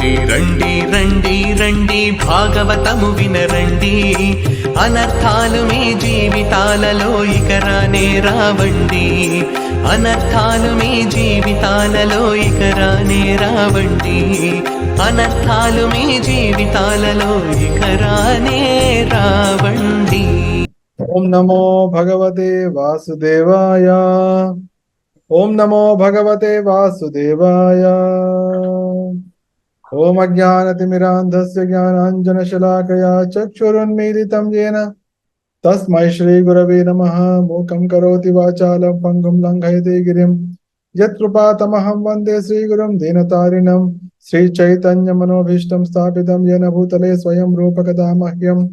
రండి రండి రండి రండి భాగవతము వినరండి అనర్థాలు మీ జీవితాలలో ఇక రానే రావండి. అనర్థాలు మీ జీవితాలలో ఇక రానే రావండి. అనర్థాలు మీ జీవితాలలో ఇక రానే రావండి. ఓం నమో భగవతే వాసుదేవాయ. ఓం నమో భగవతే వాసుదేవాయ. ॐ अज्ञानतिमिरान्धस्य ज्ञानाञ्जनशलाकया चक्षुरुन्मीलितं येन। तस्मै श्रीगुरवे नमः। मूकं करोति वाचालं, पङ्गुं लङ्घयते गिरिं। यत्कृपातमहं वंदे श्रीगुरुं दीनतारिणं। श्रीचैतन्यमनोभीष्टं स्थापितं येन भूतले स्वयं रूपकदा मह्यं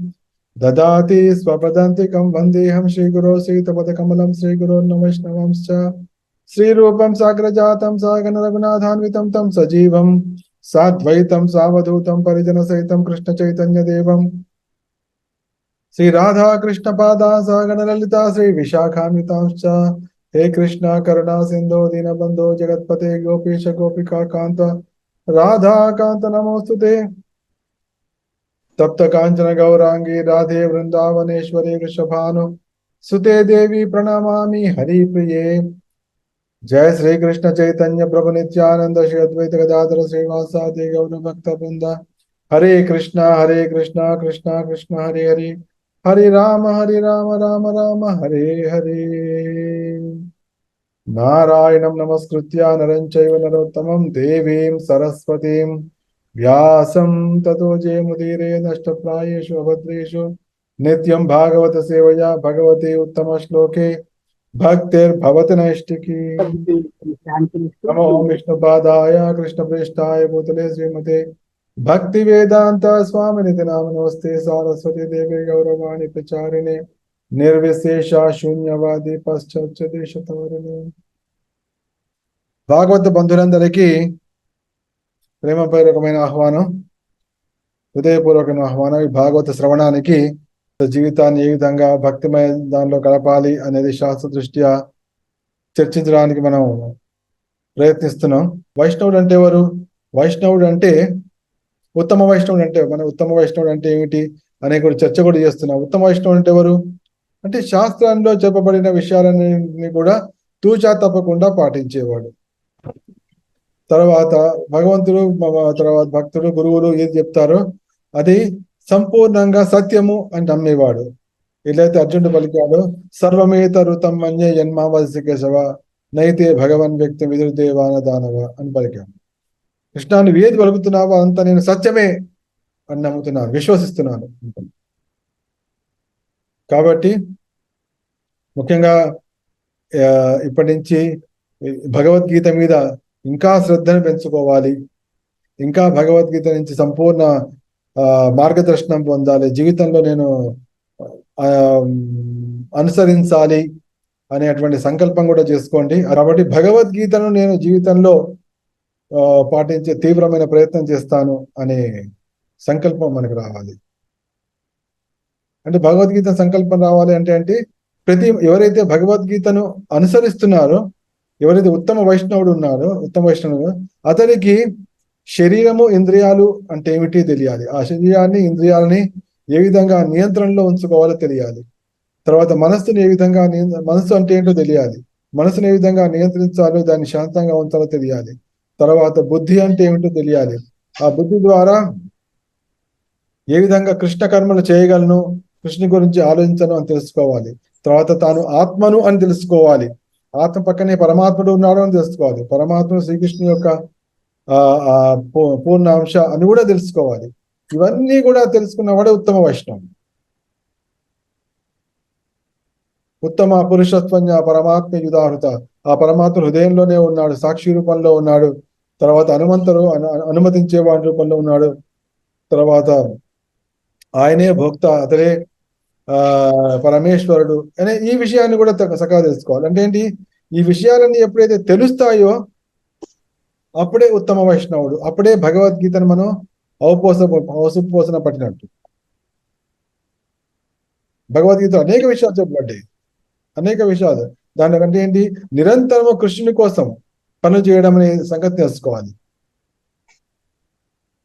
ददाति स्वपदान्तिकं वन्देऽहं श्रीगुरो सीतपदकमलं श्रीगुरोर्नवैष्णवंश्च श्रीरूपं साग्रजातं सागनरघुनाथान्वितं तं सजीवम्। साद्वैतम सावधूतम परिजन सहित कृष्ण चैतन्य देवम श्री राधा कृष्ण पादा सागण ललिता श्री विशाखान्वितांश हे कृष्ण, करुणा सिंधु दीन बंधो जगतपते, गोपीश, गोपिका कांत राधा कांत नमोस्तुते तप्त कांचन गौरांगी राधे वृंदावनेश्वरी वृषभानु। सुते देवी प्रणमा हरि प्रिय जय श्री कृष्ण चैतन्य प्रभु नित्यानंद श्री अद्वैत गदाधर श्रीवासादि गौर भक्त वृंद। हरे कृष्णा हरे कृष्णा कृष्णा कृष्ण, हरे हरे। हरे राम हरे राम राम राम, हरे हरे। नारायणं नमस्कृत्य नरं चैव नरोत्तमं देवीं सरस्वतीं। व्यासं ततो जयमुदीरे नष्टप्रायेषु अभद्रेषु। नित्यं भागवत सेवया भगवते उत्तमश्लोके। భక్తిర్భవతి నైష్టికి. నమో కృష్ణ ప్రతిష్ఠాయబోతులే భూతలే శ్రీమతే భక్తి వేదాంత స్వామినితి నామనోస్తే సారస్వతి దేవి గౌరవాణి ప్రచారిణి. నిర్విశేష శూన్యవాది పశ్చాత్య దేశతవరిణి. భాగవత బంధులందరికీ ప్రేమపూర్వకమైన ఆహ్వానం హృదయపూర్వకమైన ఆహ్వానం ఈ భాగవత శ్రవణానికి జీవితాన్ని ఏ విధంగా భక్తిమయ దానిలో గడపాలి అనేది శాస్త్ర దృష్ట్యా చర్చించడానికి మనం ప్రయత్నిస్తున్నాం. వైష్ణవుడు అంటే ఎవరు? వైష్ణవుడు అంటే ఉత్తమ వైష్ణవుడు అంటే మన ఉత్తమ వైష్ణవుడు అంటే ఏమిటి అనే కూడా చర్చ కూడా చేస్తున్నాం. ఉత్తమ వైష్ణవుడు అంటే ఎవరు? అంటే శాస్త్రంలో చెప్పబడిన విషయాలన్నింటినీ కూడా తూచా తప్పకుండా పాటించేవాడు. తర్వాత భగవంతుడు తర్వాత భక్తుడు గురువులు ఏది చెప్తారో అది సంపూర్ణంగా సత్యము అని నమ్మేవాడు. ఏదైతే అర్జునుడు పలికాడు సర్వమేత ఋతం మన్య జన్మావసి కేశవ నైతే భగవన్ వ్యక్తి విదుర్దేవాన దానవ అని పలికాడు. కృష్ణ నువ్వు ఏది పలుకుతున్నావో అంత నేను సత్యమే అని నమ్ముతున్నాను విశ్వసిస్తున్నాను కాబట్టి ముఖ్యంగా ఇప్పటి నుంచి భగవద్గీత మీద ఇంకా శ్రద్ధను పెంచుకోవాలి. ఇంకా భగవద్గీత నుంచి సంపూర్ణ మార్గదర్శనం పొందాలి. జీవితంలో నేను ఆ, అనుసరించాలి అనేటువంటి సంకల్పం కూడా చేసుకోండి. కాబట్టి భగవద్గీతను నేను జీవితంలో ఆ, పాటించే తీవ్రమైన ప్రయత్నం చేస్తాను అనే సంకల్పం మనకు రావాలి. అంటే భగవద్గీత సంకల్పం రావాలి అంటే అంటే ప్రతి ఎవరైతే భగవద్గీతను అనుసరిస్తున్నారో ఎవరైతే ఉత్తమ వైష్ణవుడు ఉన్నారో ఉత్తమ వైష్ణవుడు అతనికి శరీరము ఇంద్రియాలు అంటే ఏమిటి తెలియాలి? ఆ శరీరాన్ని ఇంద్రియాలని ఏ విధంగా నియంత్రణలో ఉంచుకోవాలో తెలియాలి. తర్వాత మనస్సుని ఏ విధంగా మనస్సు అంటే ఏంటో తెలియాలి. మనసుని ఏ విధంగా నియంత్రించాలో దాన్ని శాంతంగా ఉంచాలో తెలియాలి. తర్వాత బుద్ధి అంటే ఏమిటో తెలియాలి. ఆ బుద్ధి ద్వారా ఏ విధంగా కృష్ణ కర్మలు చేయగలను కృష్ణ గురించి ఆలోచించను అని తెలుసుకోవాలి. తర్వాత తాను ఆత్మను అని తెలుసుకోవాలి. ఆత్మ పక్కనే పరమాత్ముడు ఉన్నాడు అని తెలుసుకోవాలి. పరమాత్మ శ్రీకృష్ణుని యొక్క ఆ ఆ పూ- పూర్ణ అంశ అని కూడా తెలుసుకోవాలి. ఇవన్నీ కూడా తెలుసుకున్నవాడే ఉత్తమ వైష్ణవం ఉత్తమ పురుషత్వజ్ఞ పరమాత్మ యుధాహృత. ఆ పరమాత్మ హృదయంలోనే ఉన్నాడు సాక్షి రూపంలో ఉన్నాడు. తర్వాత హనుమంతుడు అను అనుమతించే వాడి రూపంలో ఉన్నాడు. తర్వాత ఆయనే భోక్త అతడే ఆ పరమేశ్వరుడు. అనే ఈ విషయాన్ని కూడా తగ్గ- చక్కగా తెలుసుకోవాలి. అంటే ఏంటి? ఈ విషయాలన్నీ ఎప్పుడైతే తెలుస్తాయో అప్పుడే ఉత్తమ వైష్ణవుడు అప్పుడే భగవద్గీతను మనం అవపోస అవసుపోసన పట్టినట్టు. భగవద్గీత అనేక విషయాలు చెప్పబడ్డాయి. అనేక విషయాలు. దానికంటే ఏంటి? నిరంతరము కృష్ణుని కోసం పనులు చేయడం అనే సంగతి తెలుసుకోవాలి.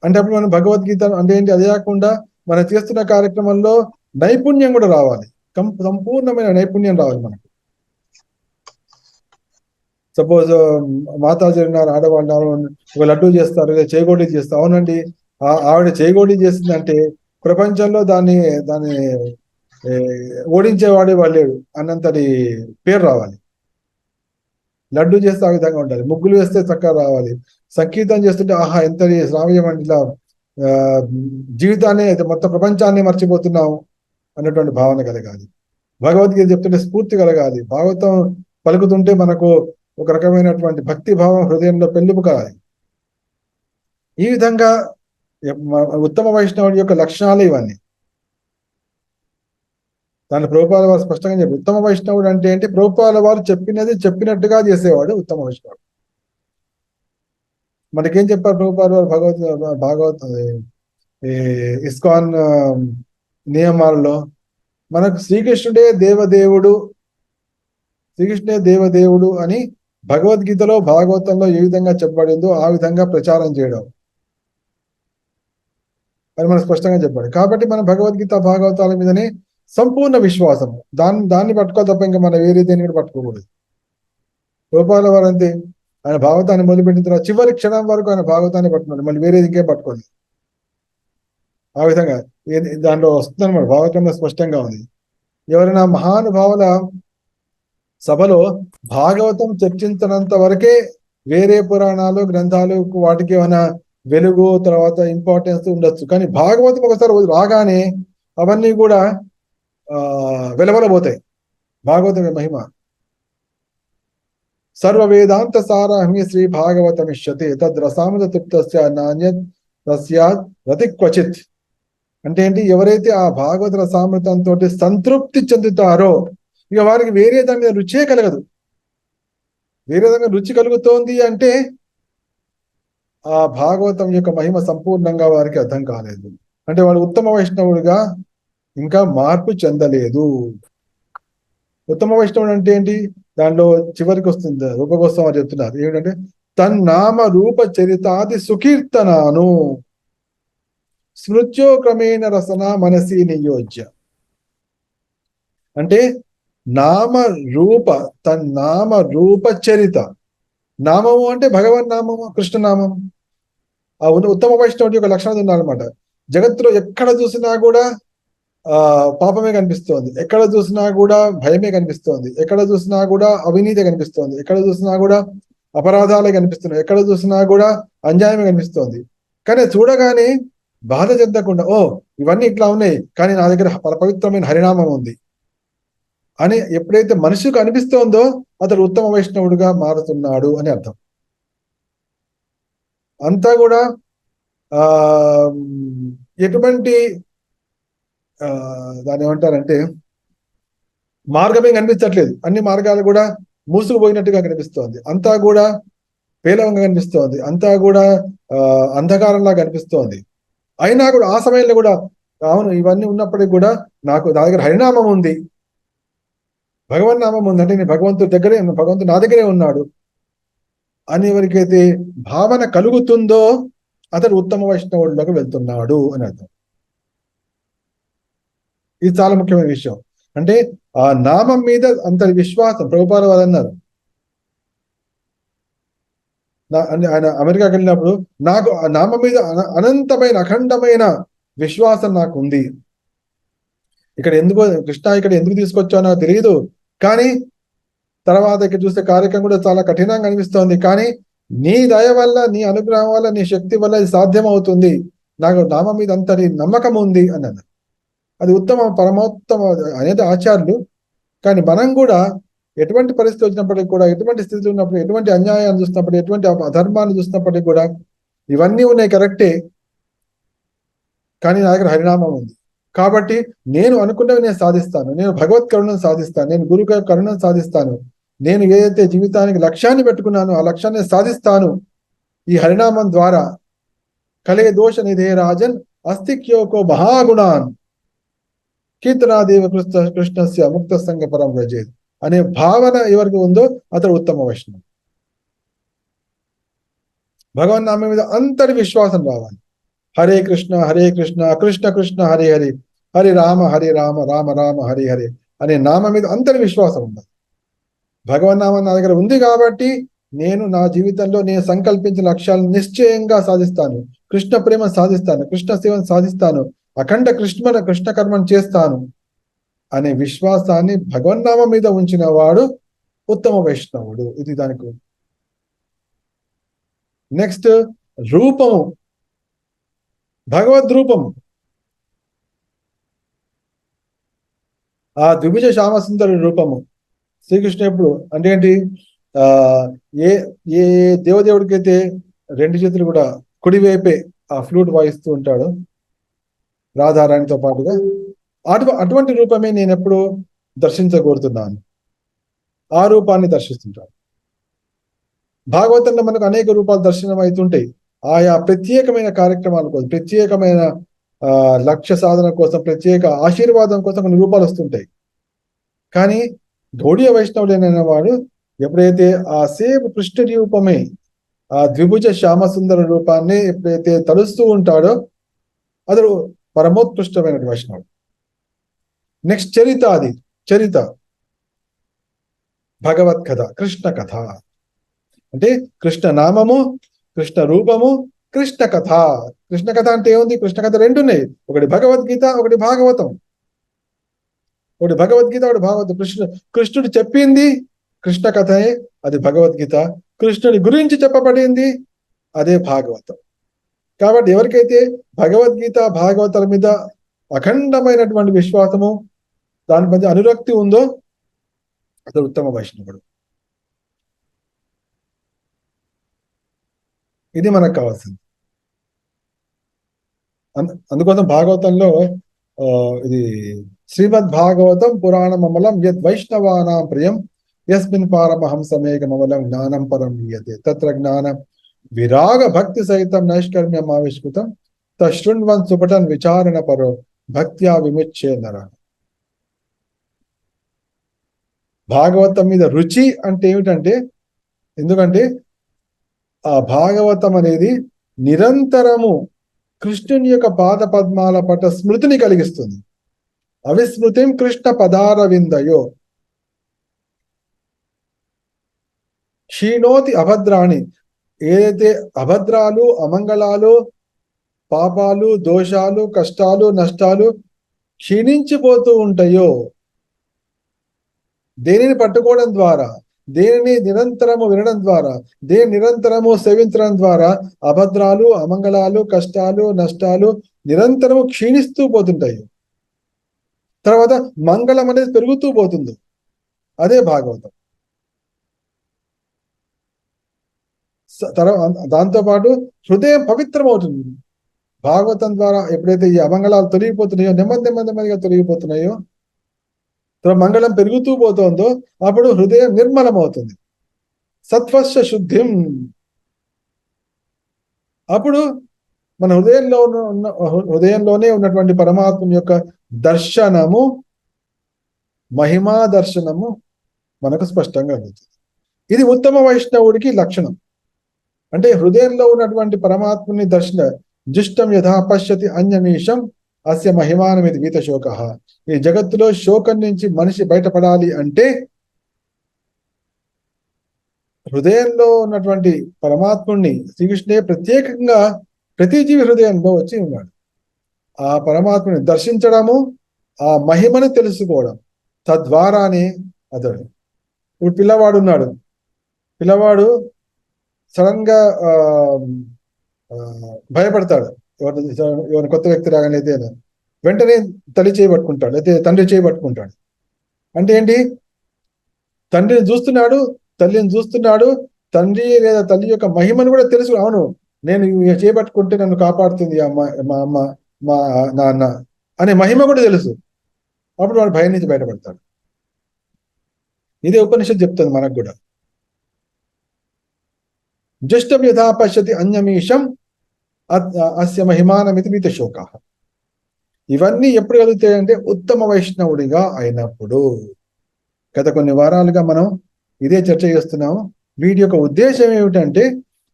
అంటే అప్పుడు మనం భగవద్గీత అంటే ఏంటి? అదే కాకుండా మనం చేస్తున్న కార్యక్రమంలో నైపుణ్యం కూడా రావాలి. సంపూర్ణమైన నైపుణ్యం రావాలి మనకు. సపోజ్ మాతాజీ ఉన్నారు ఆడవాళ్ళు ఒక లడ్డు చేస్తారు చేయగోటి చేస్తారు. అవునండి. ఆ- ఆవిడ చేగోడి చేసిందంటే ప్రపంచంలో దాన్ని దాన్ని ఓడించేవాడే వాళ్ళు లేడు అన్నంతటి పేరు రావాలి. లడ్డు చేస్తే ఆ విధంగా ఉండాలి. ముగ్గులు వేస్తే చక్కగా రావాలి. సంగీతం చేస్తుంటే ఆహా ఎంత శ్రావ్యం అంటే ఇలా ఆ, జీవితాన్ని మొత్తం ప్రపంచాన్ని మర్చిపోతున్నాం అన్నటువంటి భావన కలగాలి. భగవద్గీత చెప్తుంటే స్ఫూర్తి కలగాలి. భాగవతం పలుకుతుంటే మనకు ఒక రకమైనటువంటి భక్తి భావం హృదయంలో పెళ్ళిపు కలాలి ఈ విధంగా ఉత్తమ వైష్ణవుడి యొక్క లక్షణాలు ఇవన్నీ. దాని ప్రభుపాల వారు స్పష్టంగా చెప్పి ఉత్తమ వైష్ణవుడు అంటే ఏంటి? ప్రభుపాల వారు చెప్పినది చెప్పినట్టుగా చేసేవాడు ఉత్తమ వైష్ణవుడు. మనకేం చెప్పారు ప్రభుపాల వారు? భగవత్ భాగవత్ ఇస్కాన్ నియమాలలో మనకు శ్రీకృష్ణుడే దేవదేవుడు శ్రీకృష్ణుడే దేవదేవుడు అని భగవద్గీతలో భాగవతంలో ఏ విధంగా చెప్పబడిందో ఆ విధంగా ప్రచారం చేయడం. అని మనం స్పష్టంగా చెప్పాడు కాబట్టి మన భగవద్గీత భాగవతాల మీదనే సంపూర్ణ విశ్వాసం. దాన్ని దాన్ని పట్టుకో తప్ప ఇంకా మనం వేరే దేని కూడా పట్టుకోకూడదు. గోపాల వారు అంతే. ఆయన భాగవతాన్ని మొదలుపెట్టిన తర్వాత చివరి క్షణం వరకు ఆయన భాగవతాన్ని పట్టుకున్నాడు మళ్ళీ వేరేది ఇంకేం పట్టుకోలేదు ఆ విధంగా దాంట్లో వస్తుందని భాగవతంలో స్పష్టంగా ఉంది. ఎవరైనా మహానుభావుల సభలో భాగవతం చర్చించినంత వరకే వేరే పురాణాలు గ్రంథాలు వాటికి ఏమైనా వెలుగు తర్వాత ఇంపార్టెన్స్ ఉండొచ్చు. కానీ భాగవతం ఒకసారి రాగానే అవన్నీ కూడా వెలవలబోతాయి. భాగవతం మహిమ. సర్వ వేదాంత సారాహ్మి శ్రీ భాగవతమిష్యతి తద్ రసామృత తృప్తస్య నాణ్యత్ తస్యాత్ రతి క్వచిత్ అంటే ఏంటి? ఎవరైతే ఆ భాగవత రసామృతంతో సంతృప్తి చెందుతారో ఇక వారికి వేరే దాని మీద రుచే కలగదు. వేరే దాని మీద రుచి కలుగుతోంది అంటే ఆ భాగవతం యొక్క మహిమ సంపూర్ణంగా వారికి అర్థం కాలేదు. అంటే వాడు ఉత్తమ వైష్ణవుడిగా ఇంకా మార్పు చెందలేదు. ఉత్తమ వైష్ణవుడు అంటే ఏంటి? దాంట్లో చివరికి వస్తుంది రూపగోస్వామి చెప్తున్నారు. ఏమిటంటే తన్నామ రూప చరితాది సుకీర్తనాను స్మృత్యో క్రమేణ రసన మనసి నియోజ్య. అంటే నామ రూప తన్నామ రూప చరిత. నామము అంటే భగవన్ నామము కృష్ణనామము ఆ ఉన్న- ఉత్తమ వైష్ణవుడి యొక్క లక్షణం ఉన్నారనమాట జగత్తులో ఎక్కడ చూసినా కూడా ఆ పాపమే కనిపిస్తోంది. ఎక్కడ చూసినా కూడా భయమే కనిపిస్తోంది. ఎక్కడ చూసినా కూడా అవినీతి కనిపిస్తోంది. ఎక్కడ చూసినా కూడా అపరాధాలే కనిపిస్తున్నాయి. ఎక్కడ చూసినా కూడా అన్యాయమే కనిపిస్తోంది. కానీ చూడగానే బాధ చెందకుండా ఓ ఇవన్నీ ఇట్లా ఉన్నాయి. కానీ నా దగ్గర పర- పవిత్రమైన హరినామం ఉంది. అని ఎప్పుడైతే మనిషికి అనిపిస్తోందో అతడు ఉత్తమ వైష్ణవుడిగా మారుతున్నాడు అని అర్థం. అంతా కూడా ఆ ఎటువంటి ఆ దాన్ని ఏమంటారంటే మార్గమే కనిపించట్లేదు. అన్ని మార్గాలు కూడా మూసుకుపోయినట్టుగా కనిపిస్తోంది. అంతా కూడా పేలవంగా కనిపిస్తోంది. అంతా కూడా ఆ అంధకారంలా కనిపిస్తోంది. అయినా కూడా ఆ సమయంలో కూడా అవును ఇవన్నీ ఉన్నప్పటికీ కూడా నాకు నా దగ్గర హరినామం ఉంది. భగవన్ నామం ఉందంటే నేను భగవంతుడి దగ్గరే భగవంతుడు నా దగ్గరే ఉన్నాడు. అని ఎవరికైతే భావన కలుగుతుందో అతడు ఉత్తమ వైష్ణవుడిలోకి వెళ్తున్నాడు అని అర్థం. ఇది చాలా ముఖ్యమైన విషయం. అంటే ఆ నామం మీద అంతటి విశ్వాసం ప్రభుపాల వారు అన్నారు. ఆయన అమెరికాకి వెళ్ళినప్పుడు నాకు ఆ నామం మీద అన- అనంతమైన అఖండమైన విశ్వాసం నాకు ఉంది. ఇక్కడ ఎందుకు కృష్ణ ఇక్కడ ఎందుకు తీసుకొచ్చానో నాకు తెలియదు కానీ తర్వాత ఇక్కడ చూస్తే కార్యక్రమం కూడా చాలా కఠినంగా అనిపిస్తోంది. కానీ నీ దయ వల్ల నీ అనుగ్రహం వల్ల నీ శక్తి వల్ల ఇది సాధ్యం అవుతుంది నాకు నామం మీద అంతటి నమ్మకం ఉంది అని అన్నారు అది ఉత్తమ పరమోత్తమ అనేది ఆచార్యులు. కానీ మనం కూడా ఎటువంటి పరిస్థితి వచ్చినప్పటికీ కూడా ఎటువంటి స్థితిలో ఉన్నప్పుడు ఎటువంటి అన్యాయాన్ని చూసినప్పుడు ఎటువంటి అధర్మాన్ని చూసినప్పటికీ కూడా ఇవన్నీ ఉన్నాయి కరెక్టే. కానీ నా దగ్గర హరినామం ఉంది. కాబట్టి నేను అనుకున్నవి నేను సాధిస్తాను. నేను భగవత్ కరుణను సాధిస్తాను. నేను గురు కరుణను సాధిస్తాను. నేను ఏదైతే జీవితానికి లక్ష్యాన్ని పెట్టుకున్నానో ఆ లక్ష్యాన్ని సాధిస్తాను. ఈ హరినామం ద్వారా కలే దోష నిధే రాజన్ అస్తిక్యోకో మహాగుణాన్ కీర్తనాదేవి కృష్ణ కృష్ణస్య ముక్త సంఘ పరం వ్రజేది అనే భావన ఎవరికి ఉందో అతడు ఉత్తమ వైష్ణవు భగవన్ నామం మీద అంతటి విశ్వాసం రావాలి. హరే కృష్ణ హరే కృష్ణ కృష్ణ కృష్ణ హరి హరి. హరి రామ హరి రామ రామ రామ హరి హరి అనే నామ మీద అందరి విశ్వాసం ఉండాలి. భగవన్నామం నా దగ్గర ఉంది కాబట్టి నేను నా జీవితంలో నేను సంకల్పించిన లక్ష్యాలను నిశ్చయంగా సాధిస్తాను. కృష్ణ ప్రేమ సాధిస్తాను కృష్ణ సేవను సాధిస్తాను అఖండ కృష్ణ కృష్ణ కర్మను చేస్తాను అనే విశ్వాసాన్ని భగవన్నామం మీద ఉంచిన వాడు ఉత్తమ వైష్ణవుడు. ఇది దానికి. నెక్స్ట్ రూపము. భగవద్ రూపము ఆ ద్విభుజ శ్యామసుందరి రూపము. శ్రీకృష్ణ ఎప్పుడు అంటే ఏంటి? ఆ ఏ ఏ దేవదేవుడికి అయితే రెండు చేతులు కూడా కుడివైపే ఆ ఫ్లూట్ వాయిస్తూ ఉంటాడు రాధారాణితో పాటుగా అటు అటువంటి రూపమే నేను ఎప్పుడు దర్శించకూరుతున్నాను ఆ రూపాన్ని దర్శిస్తుంటాను. భాగవతంలో మనకు అనేక రూపాలు దర్శనం అవుతుంటాయి ఆయా ప్రత్యేకమైన కార్యక్రమాల కోసం ప్రత్యేకమైన ఆ లక్ష్య సాధన కోసం ప్రత్యేక ఆశీర్వాదం కోసం కొన్ని రూపాలు వస్తుంటాయి. కానీ గౌడీయ వైష్ణవుడైన వాడు ఎప్పుడైతే ఆ సేపు కృష్ణ రూపమే ఆ ద్విభుజ శ్యామసుందర రూపాన్ని ఎప్పుడైతే తలుస్తూ ఉంటాడో అతడు పరమోత్కృష్టమైన వైష్ణవుడు. నెక్స్ట్ చరిత అది చరిత. భగవత్ కథ కృష్ణ కథ. అంటే కృష్ణ నామము కృష్ణ రూపము కృష్ణ కథ కృష్ణ కథ అంటే ఏముంది? కృష్ణ కథ రెండు ఉన్నాయి ఒకటి భగవద్గీత ఒకటి భాగవతం. ఒకటి భగవద్గీత ఒకటి భాగవతం. కృష్ణ కృష్ణుడు చెప్పింది కృష్ణ కథయే అది భగవద్గీత. కృష్ణుడి గురించి చెప్పబడింది అదే భాగవతం. కాబట్టి ఎవరికైతే భగవద్గీత భాగవతాల మీద అఖండమైనటువంటి విశ్వాసము దాని మధ్య అనురక్తి ఉందో అతడు ఉత్తమ వైష్ణవుడు. ఇది మనకు కావాల్సింది. అందుకోసం భాగవతంలో ఇది శ్రీమద్ భాగవతం పురాణం అమలం యద్ వైష్ణవానాం ప్రియం యస్మిన్ పారమహంసమేకమమలం జ్ఞానం పరం నీయతే. తత్ర జ్ఞానం విరాగ భక్తి సహితం నైష్కర్మ్యం ఆవిష్కృతం తశృణ్వన్ సుపటన్ విచారణ పరో భక్త్యా విముచ్చే నర భాగవతం మీద రుచి అంటే ఏమిటంటే ఎందుకంటే ఆ భాగవతం అనేది నిరంతరము కృష్ణుని యొక్క పాద పద్మాల పట్ల స్మృతిని కలిగిస్తుంది. అవిస్మృతిం కృష్ణ పదారవిందయో. క్షీణోతి అభద్రాణి. ఏదైతే అభద్రాలు అమంగళాలు పాపాలు దోషాలు కష్టాలు నష్టాలు క్షీణించిపోతూ ఉంటాయో దేనిని పట్టుకోవడం ద్వారా దేనిని నిరంతరము వినడం ద్వారా దేని నిరంతరము సేవించడం ద్వారా అభద్రాలు అమంగళాలు కష్టాలు నష్టాలు నిరంతరము క్షీణిస్తూ పోతుంటాయి. తర్వాత మంగళం అనేది పెరుగుతూ పోతుంది. అదే భాగవతం. తర్వాత దాంతో పాటు హృదయం పవిత్రం అవుతుంది భాగవతం ద్వారా ఎప్పుడైతే ఈ అమంగళాలు తొలగిపోతున్నాయో నెమ్మది నెమ్మది నెమ్మదిగా తొలగిపోతున్నాయో మంగళం పెరుగుతూ పోతుందో అప్పుడు హృదయం నిర్మలమవుతుంది. అవుతుంది శుద్ధిం. అప్పుడు మన హృదయంలో ఉన్న హృదయంలోనే ఉన్నటువంటి పరమాత్మ యొక్క దర్శనము మహిమా దర్శనము మనకు స్పష్టంగా అవుతుంది ఇది ఉత్తమ వైష్ణవుడికి లక్షణం. అంటే హృదయంలో ఉన్నటువంటి పరమాత్మని దర్శన జిష్టం యథా పశ్యతి అన్యమీషం అస్య మహిమానమిది వీత శోక. ఈ జగత్తులో శోకం నుంచి మనిషి బయటపడాలి అంటే హృదయంలో ఉన్నటువంటి పరమాత్ముణ్ణి శ్రీకృష్ణే ప్రత్యేకంగా ప్రతి జీవి హృదయంలో వచ్చి ఉన్నాడు. ఆ పరమాత్మని దర్శించడము ఆ మహిమని తెలుసుకోవడం తద్వారానే అతడు. ఇప్పుడు పిల్లవాడు ఉన్నాడు. పిల్లవాడు సడన్గా ఆ, భయపడతాడు. ఎవరిని ఎవరిని కొత్త వ్యక్తి రాగానే అయితే వెంటనే తల్లి చేయబట్టుకుంటాడు అయితే తండ్రి చేయబట్టుకుంటాడు అంటే ఏంటి? తండ్రిని చూస్తున్నాడు తల్లిని చూస్తున్నాడు తండ్రి లేదా తల్లి యొక్క మహిమను కూడా తెలుసు అవును నేను చేపట్టుకుంటే నన్ను కాపాడుతుంది అమ్మ మా అమ్మ మా నాన్న అనే మహిమ కూడా తెలుసు. అప్పుడు వాడు భయం నుంచి బయటపడతాడు. ఇదే ఉపనిషత్తు చెప్తుంది మనకు కూడా. జ్యేష్టం యథాపశ్యతి అన్యమీషం అస్య మహిమానమితి మిత శోక. ఇవన్నీ ఎప్పుడు కలుగుతాయంటే ఉత్తమ వైష్ణవుడిగా అయినప్పుడు. గత కొన్ని వారాలుగా మనం ఇదే చర్చ చేస్తున్నాము. వీటి యొక్క ఉద్దేశం ఏమిటంటే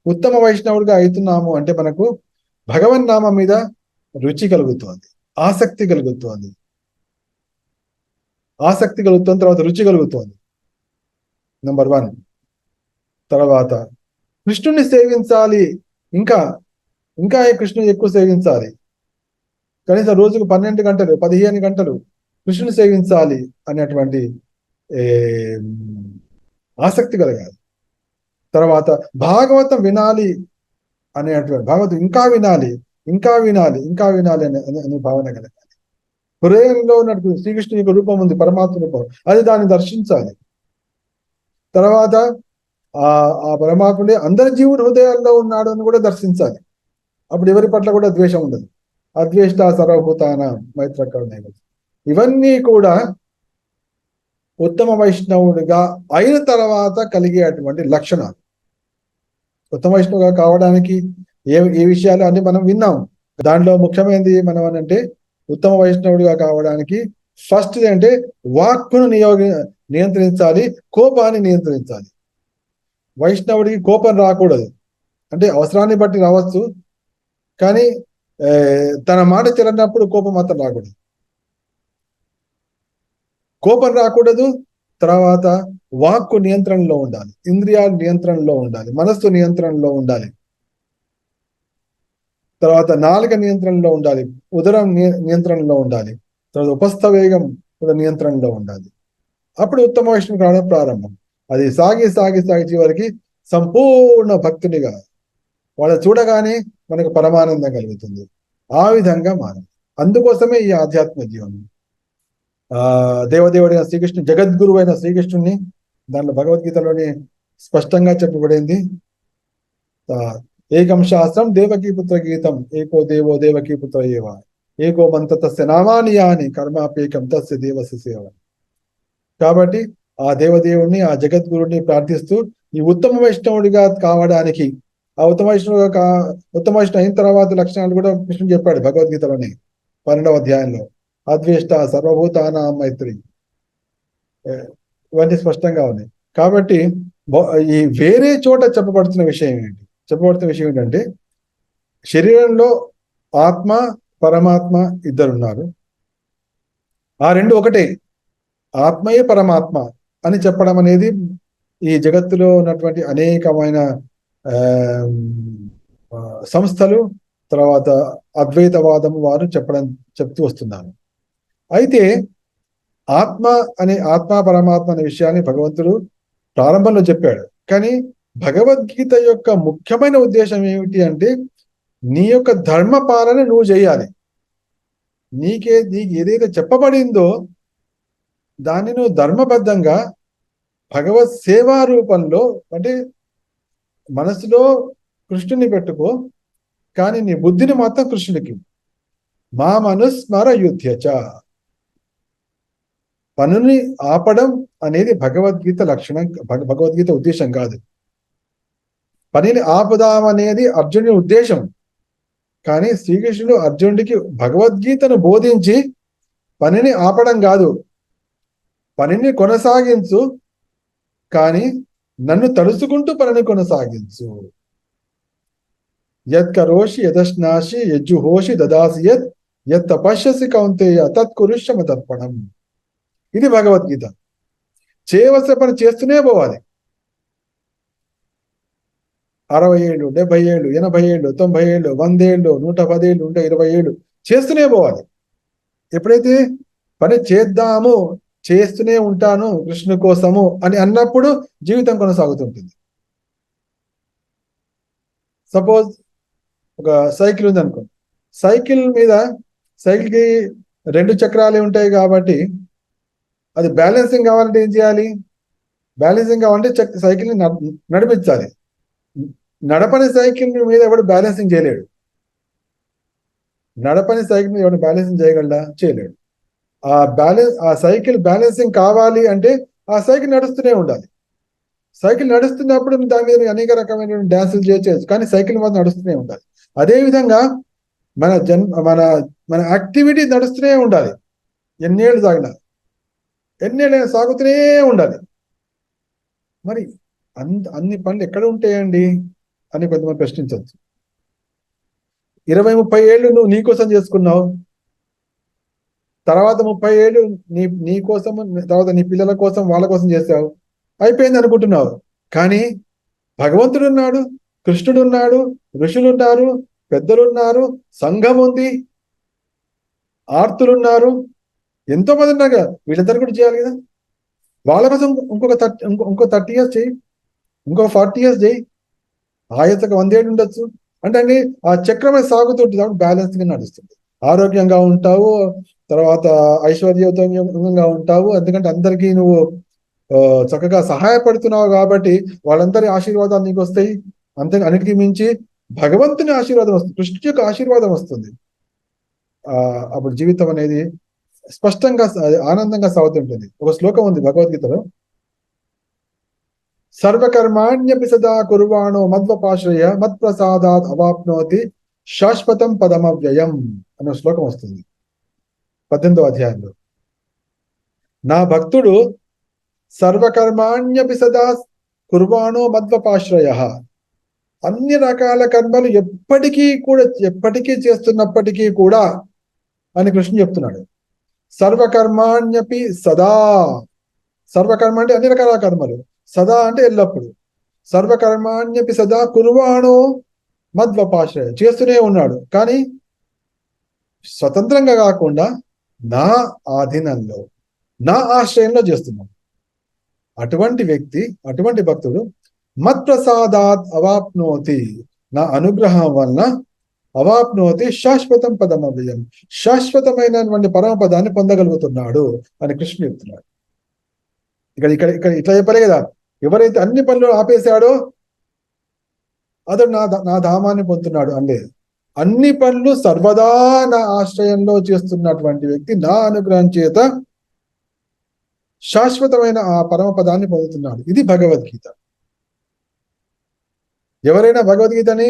ఉత్తమ వైష్ణవుడిగా అవుతున్నాము అంటే మనకు భగవన్ నామం మీద రుచి కలుగుతోంది ఆసక్తి కలుగుతోంది. ఆసక్తి కలుగుతుంది తర్వాత రుచి కలుగుతోంది. నంబర్ వన్ తర్వాత కృష్ణుని సేవించాలి. ఇంకా ఇంకా కృష్ణుని ఎక్కువ సేవించాలి? కనీసం రోజుకు పన్నెండు గంటలు పదిహేను గంటలు కృష్ణుని సేవించాలి అనేటువంటి ఏ, ఆసక్తి కలగాలి. తర్వాత భాగవతం వినాలి అనేటువంటి భాగవతం ఇంకా వినాలి ఇంకా వినాలి ఇంకా వినాలి అనే అనే- భావన కలగాలి. హృదయంలో ఉన్నటువంటి శ్రీకృష్ణుని యొక్క రూపం ఉంది పరమాత్మ రూపం. అది దాన్ని దర్శించాలి. తర్వాత ఆ ఆ పరమాత్ముడే అందరి జీవుడు హృదయాల్లో ఉన్నాడు అని కూడా దర్శించాలి. అప్పుడు ఎవరి పట్ల కూడా ద్వేషం ఉండదు. అద్వేష్ట సర్వభూతాన మైత్రకరుణ ఇవన్నీ కూడా ఉత్తమ వైష్ణవుడిగా అయిన తర్వాత కలిగేటువంటి లక్షణాలు. ఉత్తమ వైష్ణవుగా కావడానికి ఏ ఏ విషయాలు అన్ని మనం విన్నాం. దాంట్లో ముఖ్యమైనది మనం అంటే ఉత్తమ వైష్ణవుడిగా కావడానికి ఫస్ట్ అంటే వాక్కును నియోగ నియంత్రించాలి కోపాన్ని నియంత్రించాలి. వైష్ణవుడికి కోపం రాకూడదు. అంటే అవసరాన్ని బట్టి రావచ్చు కానీ తన మాట చెల్లనప్పుడు కోపం మాత్రం రాకూడదు. కోపం రాకూడదు తర్వాత వాక్కు నియంత్రణలో ఉండాలి ఇంద్రియాలు నియంత్రణలో ఉండాలి మనస్సు నియంత్రణలో ఉండాలి. తర్వాత నాలుక నియంత్రణలో ఉండాలి ఉదరం నియంత్రణలో ఉండాలి తర్వాత ఉపస్థ వేగం కూడా నియంత్రణలో ఉండాలి. అప్పుడు ఉత్తమ వైష్ణవు కావడం ప్రారంభం. అది సాగి సాగి సాగి చివరికి సంపూర్ణ భక్తునిగా వాళ్ళు చూడగానే మనకు పరమానందం కలుగుతుంది. ఆ విధంగా మారింది అందుకోసమే ఈ ఆధ్యాత్మ జీవనం. ఆ దేవదేవుడైన శ్రీకృష్ణుడు జగద్గురువు అయిన శ్రీకృష్ణుని దాంట్లో భగవద్గీతలోని స్పష్టంగా చెప్పబడింది. ఏకం శాస్త్రం దేవకీ పుత్ర గీతం ఏకో దేవో దేవకీ పుత్ర ఏవ. ఏకో మంత తస్య నామాని యాని కర్మాపేకం తస్య దేవస్య సేవ. కాబట్టి ఆ దేవదేవుణ్ణి ఆ జగద్గురుణ్ణి ప్రార్థిస్తూ ఈ ఉత్తమ వైష్ణవుడిగా కావడానికి ఆ ఉత్తమ వైష్ణవుగా ఉత్తమ వైష్ణవు అయిన తర్వాత లక్షణాలు కూడా కృష్ణుడు చెప్పాడు భగవద్గీతలోని పన్నెండవ అధ్యాయంలో. అద్వేష్ట సర్వభూతాన మైత్రి. ఇవన్నీ స్పష్టంగా ఉన్నాయి. కాబట్టి బ- ఈ వేరే చోట చెప్పబడుతున్న విషయం ఏంటి? చెప్పబడుతున్న విషయం ఏంటంటే శరీరంలో ఆత్మ పరమాత్మ ఇద్దరున్నారు. ఆ రెండు ఒకటే. ఆత్మయే పరమాత్మ అని చెప్పడం అనేది ఈ జగత్తులో ఉన్నటువంటి అనేకమైన సంస్థలు తర్వాత అద్వైతవాదం వారు చెప్పడం చెప్తూ వస్తున్నాను. అయితే ఆత్మ అనే ఆత్మ పరమాత్మ అనే విషయాన్ని భగవంతుడు ప్రారంభంలో చెప్పాడు. కానీ భగవద్గీత యొక్క ముఖ్యమైన ఉద్దేశం ఏమిటి అంటే నీ యొక్క ధర్మ పాలన నువ్వు చేయాలి. నీకే నీకు ఏదైతే చెప్పబడిందో దాన్ని నువ్వు ధర్మబద్ధంగా భగవత్ సేవా రూపంలో అంటే మనసులో కృష్ణుని పెట్టుకో కానీ నీ బుద్ధిని మాత్రం కృష్ణునికి మా మనుస్మర యుధ్యచ. పనుని ఆపడం అనేది భగవద్గీత లక్షణం భగవద్గీత ఉద్దేశం కాదు. పనిని ఆపుదామనేది అర్జునుడి ఉద్దేశం. కానీ శ్రీకృష్ణుడు అర్జునుడికి భగవద్గీతను బోధించి పనిని ఆపడం కాదు. పనిని కొనసాగించు కానీ నన్ను తలుసుకుంటూ పనిని కొనసాగించు. యత్ కరోషి యదశ్నాసి యజ్జుహోషి దదాసి యత్ యత్ తపస్యసి కౌంతేయ తత్కురుష్యమ తర్పణం ఇది భగవద్గీత. చేయవలసిన పని చేస్తూనే పోవాలి. అరవై ఏళ్ళు డెబ్బై ఏళ్ళు ఎనభై ఏళ్ళు తొంభై ఏళ్ళు వందేళ్ళు నూట పదేళ్ళు నూట ఇరవై ఏళ్ళు చేస్తూనే పోవాలి. ఎప్పుడైతే పని చేద్దాము చేస్తూనే ఉంటాను కృష్ణు కోసము అని అన్నప్పుడు జీవితం కొనసాగుతుంటుంది. సపోజ్ ఒక సైకిల్ ఉంది అనుకో సైకిల్ మీద సైకిల్కి రెండు చక్రాలే ఉంటాయి కాబట్టి అది బ్యాలెన్సింగ్ కావాలంటే ఏం చేయాలి? బ్యాలెన్సింగ్ కావాలంటే చక్ సైకిల్ని నడిపించాలి. నడపని సైకిల్ మీద ఎవడు బ్యాలెన్సింగ్ చేయలేడు. నడపని సైకిల్ మీద ఎవడు బ్యాలెన్సింగ్ చేయగలడా? చేయలేడు. ఆ బ్యాలెన్స్ ఆ సైకిల్ బ్యాలెన్సింగ్ కావాలి అంటే ఆ సైకిల్ నడుస్తూనే ఉండాలి. సైకిల్ నడుస్తున్నప్పుడు దాని మీద అనేక రకమైన డ్యాన్సులు చేయొచ్చు కానీ సైకిల్ మాత్రం నడుస్తూనే ఉండాలి. అదే విధంగా మన జన్ మన మన యాక్టివిటీ నడుస్తూనే ఉండాలి. ఎన్నేళ్ళు సాగినా ఎన్నేళ్ళు సాగుతూనే ఉండాలి. మరి అన్ అన్ని పనులు ఎక్కడ ఉంటాయండి అని కొంతమంది ప్రశ్నించవచ్చు ఇరవై ముప్పై ఏళ్ళు నువ్వు నీ కోసం చేసుకున్నావు తర్వాత ముప్పై ఏళ్ళు నీ నీ కోసం తర్వాత నీ పిల్లల కోసం వాళ్ళ కోసం చేసావు అయిపోయింది అనుకుంటున్నావు. కానీ భగవంతుడు ఉన్నాడు కృష్ణుడు ఉన్నాడు ఋషులు ఉన్నారు పెద్దలు ఉన్నారు సంఘం ఉంది ఆర్తులు ఉన్నారు ఎంతో మంది ఉన్నారు కదా వీళ్ళందరూ కూడా చేయాలి కదా. వాళ్ళ కోసం ఇంకొక థర్టీ ఇంకో ఇంకో థర్టీ ఇయర్స్ చేయి. ఇంకో ఫార్టీ ఇయర్స్ చేయి. ఆయతకు వందేళ్ళు ఉండొచ్చు. అంటే అండి ఆ చక్రమే సాగుతుంటుంది. కాబట్టి బ్యాలెన్స్గా నడుస్తుంది. ఆరోగ్యంగా ఉంటావు తర్వాత ఐశ్వర్యవంతంగా ఉంటావు. ఎందుకంటే అందరికీ నువ్వు చక్కగా సహాయపడుతున్నావు కాబట్టి వాళ్ళందరి ఆశీర్వాదాలు నీకు వస్తాయి. అంతే అన్నిటికీ మించి భగవంతుని ఆశీర్వాదం వస్తుంది. కృష్ణుడి యొక్క ఆశీర్వాదం వస్తుంది. ఆ అప్పుడు జీవితం అనేది స్పష్టంగా ఆనందంగా సాగుతుంటుంది. ఒక శ్లోకం ఉంది భగవద్గీతలో. సర్వకర్మాణ్యపి సదా కుర్వాణో మద్వపాశ్రయ మత్ప్రసాదాత్ అవాప్నోతి శాశ్వతం పదమవ్యయం. అనే శ్లోకం వస్తుంది. పద్దెనిమిదో అధ్యాయంలో. నా భక్తుడు సర్వకర్మాణ్యపి సదా కుర్వాణో మద్వపాశ్రయ. అన్ని రకాల కర్మలు ఎప్పటికీ కూడా ఎప్పటికీ చేస్తున్నప్పటికీ కూడా అని కృష్ణ చెప్తున్నాడు. సర్వకర్మాణ్యపి సదా. సర్వకర్మ అంటే అన్ని రకాల కర్మలు. సదా అంటే ఎల్లప్పుడు. సర్వకర్మాణ్యపి సదా కుర్వాణో మద్వపాశ్రయ. చేస్తూనే ఉన్నాడు. కానీ స్వతంత్రంగా కాకుండా నా ఆధీనంలో నా ఆశ్రయంలో చేస్తున్నాం అటువంటి వ్యక్తి అటువంటి భక్తుడు మత్ప్రసాదాత్ అవాప్నోతి. నా అనుగ్రహం వలన అవాప్నోతి శాశ్వతం పదమవ్యయం. శాశ్వతమైనటువంటి పరమ పదాన్ని పొందగలుగుతున్నాడు అని కృష్ణుడు చెప్తున్నాడు. ఇక్కడ ఇక్కడ ఇక్కడ ఇట్లా చెప్పలే కదా. ఎవరైతే అన్ని పనులు ఆపేశాడో అతడు నా నా ధామాన్ని పొందుతున్నాడు అనలేదు. అన్ని పనులు సర్వదా నా ఆశ్రయంలో చేస్తున్నటువంటి వ్యక్తి నా అనుగ్రహం చేత శాశ్వతమైన ఆ పరమ పదాన్ని పొందుతున్నాడు. ఇది భగవద్గీత. ఎవరైనా భగవద్గీతని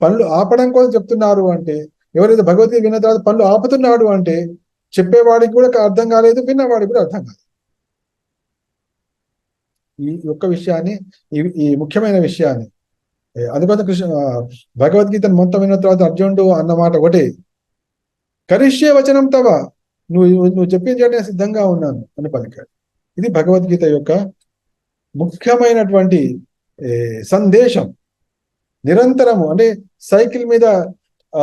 పనులు ఆపడం కోసం చెప్తున్నారు అంటే ఎవరైతే భగవద్గీత విన్న తర్వాత పనులు ఆపుతున్నాడు అంటే చెప్పేవాడికి కూడా అర్థం కాలేదు విన్నవాడికి కూడా అర్థం కాలేదు. ఈ ఒక్క విషయాన్ని ఈ ఈ ముఖ్యమైన విషయాన్ని అందుకోసం కృష్ణ భగవద్గీతను మొత్తం విన్న తర్వాత అర్జునుడు అన్నమాట ఒకటి. కరిష్యే వచనం తవ. నువ్వు నువ్వు చెప్పింది చేయడానికి సిద్ధంగా ఉన్నాను అని పలికాడు. ఇది భగవద్గీత యొక్క ముఖ్యమైనటువంటి సందేశం. నిరంతరము అంటే సైకిల్ మీద ఆ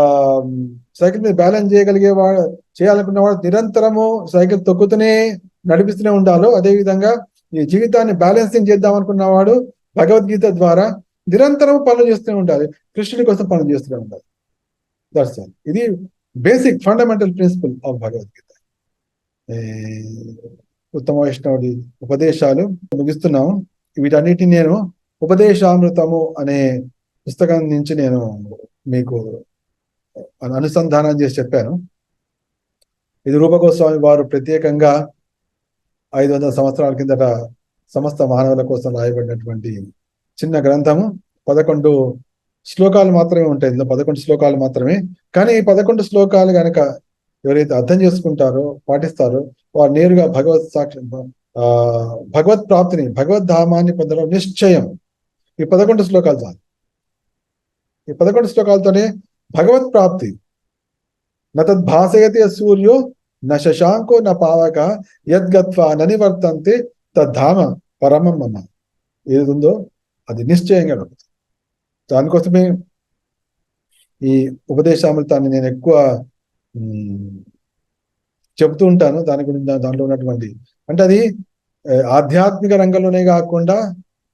సైకిల్ మీద బ్యాలెన్స్ చేయగలిగే వాడు చేయాలనుకున్న వాడు నిరంతరము సైకిల్ తొక్కుతూనే నడిపిస్తూనే ఉండాలో అదేవిధంగా ఈ జీవితాన్ని బ్యాలెన్సింగ్ చేద్దాం అనుకున్నవాడు భగవద్గీత ద్వారా నిరంతరం పనులు చేస్తూనే ఉండాలి. కృష్ణుడి కోసం పనులు చేస్తూనే ఉండాలి. దట్స్ ఆల్ ఇది basic fundamental principle of Bhagavad Gita ఉత్తమ వైష్ణవుడి ఉపదేశాలు ముగిస్తున్నాము. వీటన్నిటిని నేను ఉపదేశామృతము అనే పుస్తకం నుంచి నేను మీకు అనుసంధానం చేసి చెప్పాను. ఇది రూపగోస్వామి వారు ప్రత్యేకంగా ఐదు వందల సంవత్సరాల కిందట సమస్త మానవుల కోసం రాయబడినటువంటి చిన్న గ్రంథము పదకొండు శ్లోకాలు మాత్రమే ఉంటాయి. ఇందులో పదకొండు శ్లోకాలు మాత్రమే. కానీ ఈ పదకొండు శ్లోకాలు కనుక ఎవరైతే అర్థం చేసుకుంటారో పాటిస్తారో వారు నేరుగా భగవత్ సాక్షి ఆ భగవత్ ప్రాప్తిని భగవద్ ధామాన్ని పొందడం నిశ్చయం. ఈ పదకొండు శ్లోకాలు చాలు. ఈ పదకొండు శ్లోకాలతోనే భగవత్ ప్రాప్తి. నతద్భాసయతి సూర్యో న శశాంకో న పావక యద్గత్వా ననివర్తంతే తద్ధామ పరమం మమ. ఏది ఉందో? అది నిశ్చయంగా దొరుకుతుంది దానికోసమే ఈ ఉపదేశామృతాన్ని నేను ఎక్కువ చెబుతూ ఉంటాను. దాని గురించి దాంట్లో ఉన్నటువంటి అంటే అది ఆధ్యాత్మిక రంగంలోనే కాకుండా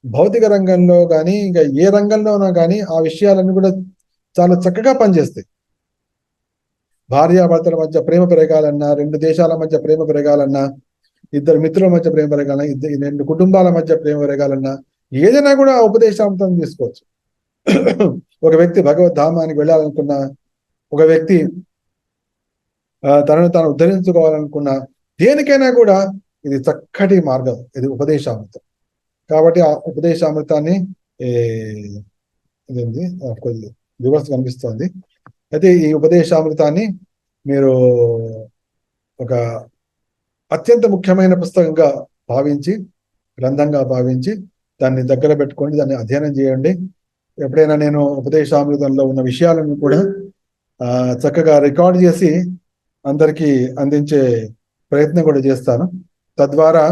భౌతిక రంగంలో కానీ ఇంకా ఏ రంగంలోనో కానీ ఆ విషయాలన్నీ కూడా చాలా చక్కగా పనిచేస్తాయి. భార్యాభర్తల మధ్య ప్రేమ పెరగాలన్నా రెండు దేశాల మధ్య ప్రేమ పెరగాలన్నా ఇద్దరు మిత్రుల మధ్య ప్రేమ పెరగాలన్నా ఇద్దరు రెండు కుటుంబాల మధ్య ప్రేమ పెరగాలన్నా ఏదైనా కూడా ఉపదేశాంతం తీసుకోవచ్చు. ఒక వ్యక్తి భగవద్ధామానికి వెళ్ళాలనుకున్న వెళ్ళాలనుకున్నా ఒక వ్యక్తి తనను తాను ఉద్ధరించుకోవాలనుకున్నా దేనికైనా కూడా ఇది చక్కటి మార్గం ఇది ఉపదేశామృతం. కాబట్టి ఆ ఉపదేశామృతాన్ని ఏ, ఇదేంది? కొద్ది రివర్స్ కనిపిస్తోంది. అయితే ఈ ఉపదేశామృతాన్ని మీరు ఒక అత్యంత ముఖ్యమైన పుస్తకంగా భావించి గ్రంథంగా భావించి దాన్ని దగ్గర పెట్టుకొని దాన్ని అధ్యయనం చేయండి. ఎప్పుడైనా నేను ఉపదేశామృతంలో ఉన్న విషయాలను కూడా ఆ, చక్కగా రికార్డ్ చేసి అందరికీ అందించే ప్రయత్నం కూడా చేస్తాను. తద్వారా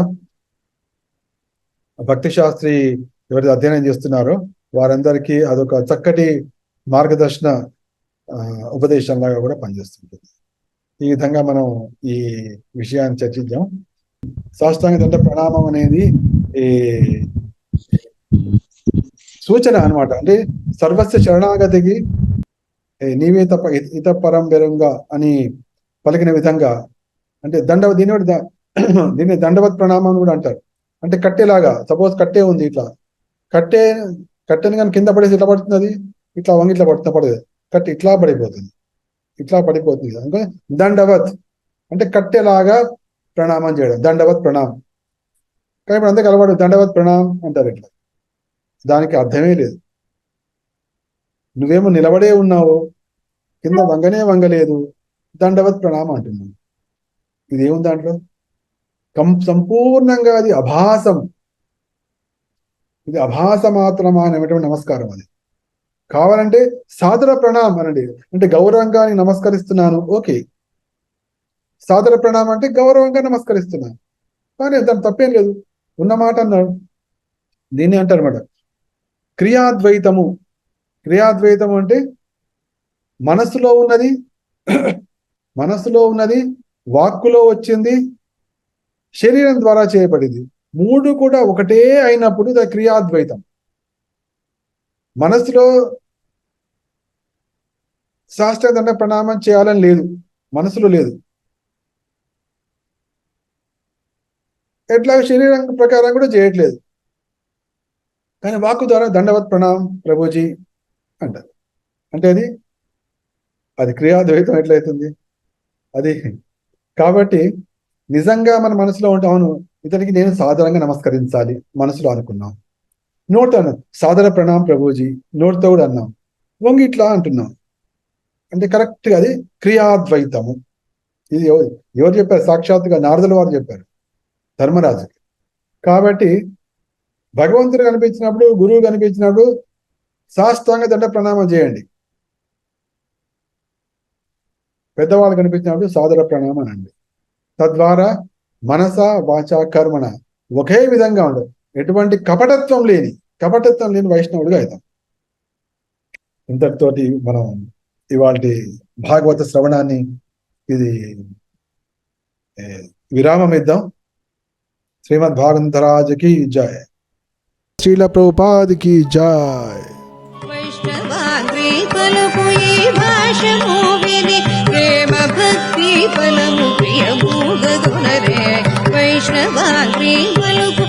భక్తి శాస్త్రి ఎవరైతే అధ్యయనం చేస్తున్నారో వారందరికీ అదొక చక్కటి మార్గదర్శన ఆ, ఉపదేశంలాగా కూడా పనిచేస్తుంటుంది ఈ విధంగా మనం ఈ విషయాన్ని చర్చించాం. సాష్టాంగ దండ ప్రణామం అనేది ఈ సూచన అన్నమాట. అంటే సర్వస్వ శరణాగతికి నీవే తప్ప ఇత- పరంబరంగా అని పలికిన విధంగా అంటే దండవ దీని కూడా దీన్ని దండవత్ ప్రణామం అని కూడా అంటారు. అంటే కట్టేలాగా సపోజ్ కట్టే ఉంది ఇట్లా. కట్టే కట్టెని కానీ కింద పడేసి ఇట్లా పడుతుంది అది ఇట్లా వంగి ఇట్లా పడుతుంది పడదు. కట్టి ఇట్లా పడిపోతుంది. ఇట్లా పడిపోతుంది. అంటే దండవత్ అంటే కట్టేలాగా ప్రణామం చేయడం దండవత్ ప్రణామం. కానీ ఇప్పుడు అంతే కలవాడు దండవత్ ప్రణామం అంటారు ఇట్లా. దానికి అర్థమే లేదు. నువ్వేమో నిలబడే ఉన్నావో కింద వంగనే వంగలేదు దండవత్ ప్రణామ అంటున్నాను ఇదేముంది దాంట్లో? కం సంపూర్ణంగా అది అభాసం. ఇది అభాస మాత్రమా అనేటువంటి నమస్కారం అది. కావాలంటే సాదర ప్రణామం అనండి. అంటే గౌరవంగా నమస్కరిస్తున్నాను ఓకే. సాదర ప్రణామం అంటే గౌరవంగా నమస్కరిస్తున్నాను. కానీ దాని తప్పేం లేదు. ఉన్న మాట అన్నాడు. దీన్ని అంటారు అనమాట క్రియాద్వైతము. క్రియాద్వైతము అంటే మనసులో ఉన్నది మనసులో ఉన్నది వాక్కులో వచ్చింది శరీరం ద్వారా చేయబడింది. మూడు కూడా ఒకటే అయినప్పుడు ద క్రియాద్వైతం. మనసులో శాస్త్రదండ ప్రణామం చేయాలని లేదు. మనసులో లేదు. ఎట్లా శరీరం ప్రకారం కూడా చేయట్లేదు. కానీ వాక్కు ద్వారా దండవత్ ప్రణామం ప్రభుజీ అంటారు. అంటే అది అది క్రియాద్వైతం ఎట్లయితుంది? అది కాబట్టి నిజంగా మన మనసులో ఉంటే అవును ఇతనికి నేను సాధారణంగా నమస్కరించాలి మనసులో అనుకున్నాం. నోట్ అన్నాం సాదర ప్రణామం ప్రభుజీ నోటితో కూడా అన్నాం. వంగి ఇట్లా అంటున్నాం. అంటే కరెక్ట్గా అది క్రియాద్వైతము. ఇది ఎవరు ఎవరు చెప్పారు? సాక్షాత్తుగా నారదుల వారు చెప్పారు ధర్మరాజుకి. కాబట్టి భగవంతుడు కనిపించినప్పుడు గురువు కనిపించినప్పుడు సాష్టాంగ దండ ప్రణామం చేయండి. పెద్దవాళ్ళు కనిపించినప్పుడు సాదర ప్రణామం అండి. తద్వారా మనస వాచ కర్మణ ఒకే విధంగా ఉండదు ఎటువంటి కపటత్వం లేని కపటత్వం లేని వైష్ణవుడిగా అవుతాం. ఇంతటితోటి మనం ఇవాళ భాగవత శ్రవణాన్ని ఇది విరామం ఇద్దాం. శ్రీమద్ భాగవతరాజుకి జయ. శ్రీల ప్రభుపాదికి జాయ్. వైష్ణవాగ్రి పలుకు ఈ భాషము విని ప్రేమ భక్తి ఫలము ప్రియమూగదునరే వైష్ణవాగ్రి పలుకు